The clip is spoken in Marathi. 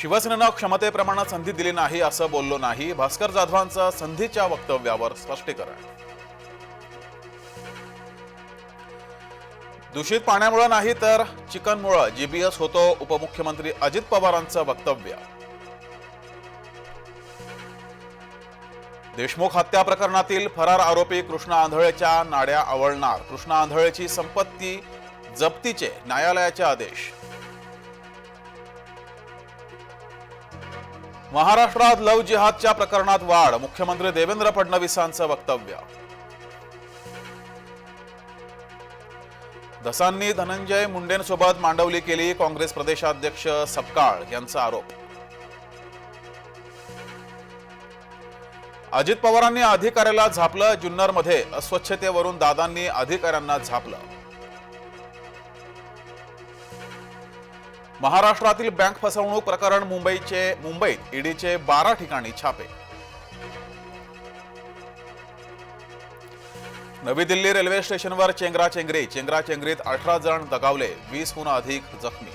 शिवसेनेनं क्षमतेप्रमाणात संधी दिली नाही असं बोललो नाही. भास्कर जाधवांचं संधीच्या वक्तव्यावर स्पष्टीकरण. दूषित पाण्यामुळं नाही तर चिकनमुळं. जीबीएस होतो उपमुख्यमंत्री अजित पवारांचं वक्तव्य. देशमुख हत्या प्रकरणातील फरार आरोपी कृष्णा आंधळेच्या नाड्या आवळणार. कृष्णा आंधळेची संपत्ती जप्तीचे न्यायालयाचे आदेश. महाराष्ट्रात लव जिहादच्या प्रकरणात वाढ मुख्यमंत्री देवेंद्र फडणवीसांचं वक्तव्य. धसांनी धनंजय मुंडेंसोबत मांडवली केली काँग्रेस प्रदेशाध्यक्ष सपकाळ यांचा आरोप. अजित पवारांनी अधिकाऱ्याला झापलं जुन्नरमध्ये अस्वच्छतेवरून दादांनी अधिकाऱ्यांना झापलं. महाराष्ट्रातील बँक फसवणूक प्रकरण मुंबईचे मुंबईत ईडीचे बारा ठिकाणी छापे. नवी दिल्ली रेल्वे स्टेशनवर चेंगराचेंगरी चेंगराचेंगरीत अठरा जण दगावले वीसहून अधिक जखमी.